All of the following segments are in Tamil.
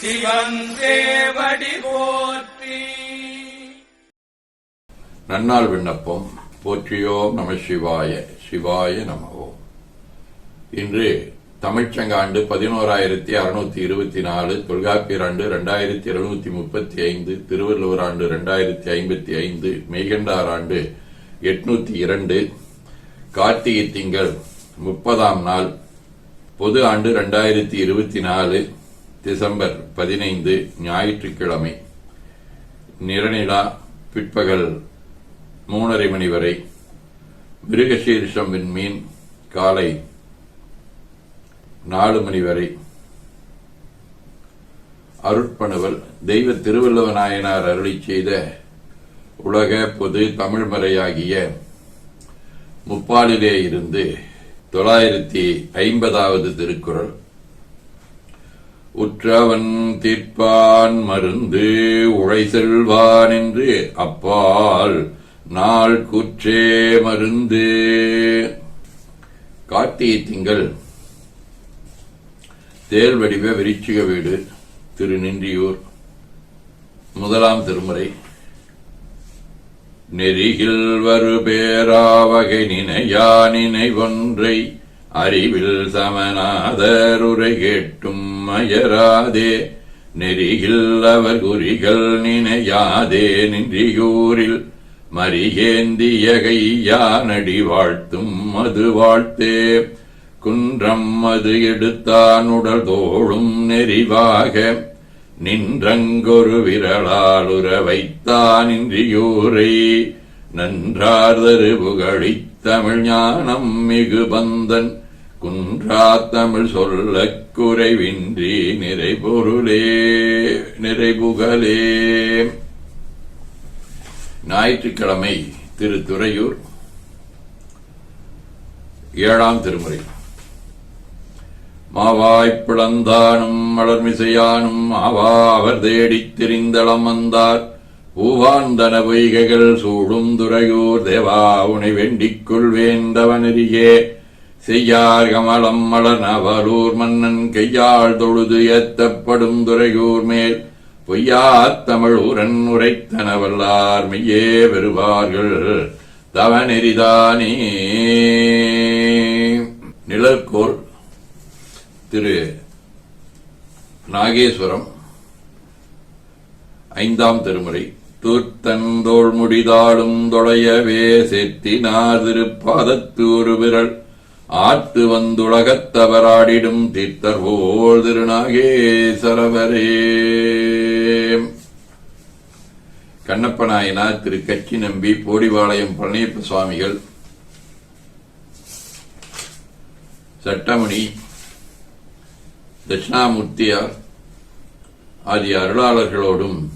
சிவன் போற்றி. நன்னாள் விண்ணப்பம். போற்றியோம் நம சிவாய. சிவாய நமவோம் இன்று தமிழ்ச்சங்காண்டு பதினோராயிரத்தி அறுநூத்தி இருபத்தி நாலு தொல்காப்பியர் ஆண்டு ரெண்டாயிரத்தி எழுநூத்தி முப்பத்தி ஐந்து திருவள்ளுவர் ஆண்டு ரெண்டாயிரத்தி ஐம்பத்தி ஐந்து மெய்கண்டார் ஆண்டு எட்நூத்தி இரண்டு கார்த்திகை திங்கள் முப்பதாம் நாள் பொது ஆண்டு ரெண்டாயிரத்தி இருபத்தி நாலு டிசம்பர் பதினைந்து ஞாயிற்றுக்கிழமை நிறநிலா பிற்பகல் மூணரை மணி வரை மிருகசீரிஷம் விண்மீன் காலை நாலு மணி வரை அருட்பணுவல் தெய்வ திருவள்ளுவ நாயனார் அருளி செய்த உலக பொது தமிழ்மறையாகிய முப்பாலிலே இருந்து தொள்ளாயிரத்தி ஐம்பதாவது திருக்குறள். உற்றவன் தீர்ப்பான் மருந்து உழை செல்வான் என்று அப்பால் நாள் குற்றே மருந்து. கார்த்திகை திங்கள். தேர் வடிவ விரிச்சிக வீடு திரு நின்றியூர் முதலாம் திருமுறை. நெறிகில் வரு பேராவகை நினையா நினைவொன்றை அறிவில் சமநாதருரை கேட்டும் அயராதே நெறியில் அவர் குறிகள் நினையாதே நின்றியூரில் மறியேந்திய கையானடி வாழ்த்தும் மது வாழ்த்தே. குன்றம் அது எடுத்தான் உடல் தோளும் நெறிவாக நின்றங்கொரு விரலாலுற வைத்தான் இன்றியூரை நன்றார்தரு புகழி தமிழ் ஞானம் மிகு பந்தன். குன்றா தமிழ் சொல்ல குறைவின்றி நிறைபொருளே நிறைபுகழே ஞாயிற்றுக்கிழமை திரு துறையூர் ஏழாம் திருமுறை. மாவாய்ப் பிளந்தானும் மலர்மிசையானும் ஆவா அவர் தேடித் திரிந்தளம் வந்தார். பூவாந்தன பொய்கைகள் சூடும் துறையூர் தேவா உனை வேண்டிக் கொள்வேண்டவனரியே செய்யார் கமலம் மலர் நவலூர் மன்னன் கையாள் தொழுது ஏத்தப்படும் துறையூர் மேல். பொய்யாத் உரன் உரைத்தனவல்லார் மெய்யே பெறுவார்கள் தவநெறிதானே. நிழற்கோள் திரு நாகேஸ்வரம் ஐந்தாம் திருமுறை. தூர்த்தந்தோள் முடிதாளும் தொலையவே செத்தினார் திருப்பாதத்து ஒரு விரல். ஆத்து வந்துலகத்தவராடிடும் தீர்த்தர் போல் திருநாகேசரவரே. கண்ணப்ப நாயனார் திரு கச்சி நம்பி போடிவாளையம் பழனியப்ப சுவாமிகள். சட்டமணி தட்சிணாமூர்த்தியார் ஆகிய அருளாளர்களோடும்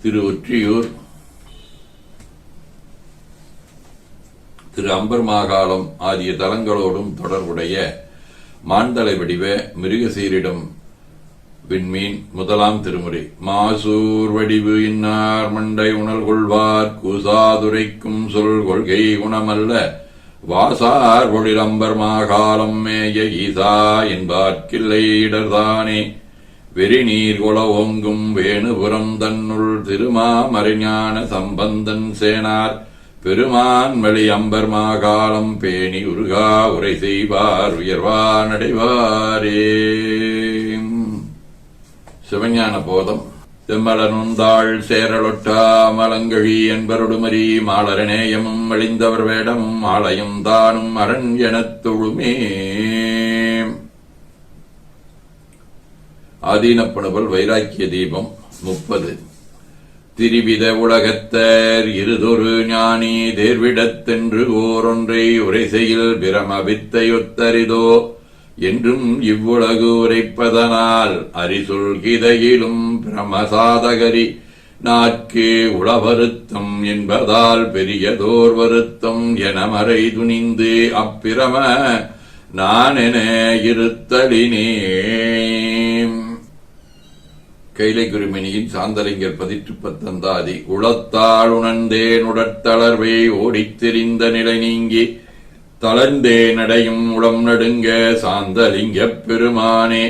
திரு ஒற்றியூர் திரு அம்பர்மாகாலம் ஆகிய தலங்களோடும் தொடர்புடைய மாந்தலை வடிவ மிருகசீரிடம் விண்மீன் முதலாம் திருமுறை. மாசூர் வடிவு இன்னார் மண்டை உணல் கொள்வார் கூசாதுரைக்கும் சொல் கொள்கை குணமல்ல. வாசார் பொழிலம்பர் மாகாலம் மேய ஈசா என்பார்க்கில்லை இடர்தானே. வெறிநீர் குல ஓங்கும் வேணுபுரம் தன்னுள் திருமாமறிஞான சம்பந்தன் சேனார். பெருமான் வழி அம்பர் மாகாலம் பேணி உருகா உரை செய்வார் உயர்வா நடைவாரே. சிவஞான போதம். செம்மலனுந்தாள் சேரலொட்டா மலங்கழி என்பருடுமரி மாலரநேயமும் அழிந்தவர் வேடமும் ஆலயம் தானும் அரண் எனத் தொழுமே. ஆதீனப்பணுவல் வைராக்கிய தீபம் முப்பது. திரிவித உலகத்தர் இருதொரு ஞானி தேர்விடத்தென்று ஓரொன்றை உரைசையில் பிரம வித்தையொத்தரிதோ என்றும் இவ்வுலகு உரைப்பதனால் அரிசொல் கிதையிலும் பிரமசாதகரி நாட்கே உளவருத்தம் என்பதால் பெரியதோர் வருத்தம் என மறை துணிந்து அப்பிரம நான் என இருத்தலினே கைலை குருமினியின் சாந்தலிங்கர் பதிற்று பத்தந்தாதி உளத்தாள் உணர்ந்தேன் உடற்தளர்வை ஓடித்திரிந்த நிலை நீங்கி தளர்ந்தே நடையும் உளம் நடுங்க சாந்தலிங்கப் பெருமானே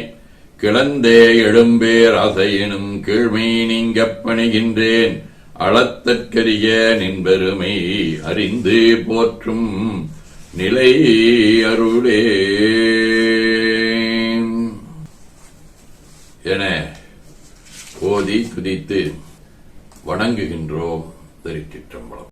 கிளந்தே எழும்பேர் அசையினும் கீழ்மை நீங்கப் பணிகின்றேன் அளத்தற்கரிய நின்பெருமை அறிந்து போற்றும் நிலை அருளே என ஓதி துதித்து வணங்குகின்றோம். திருச்சிற்றம்பலம்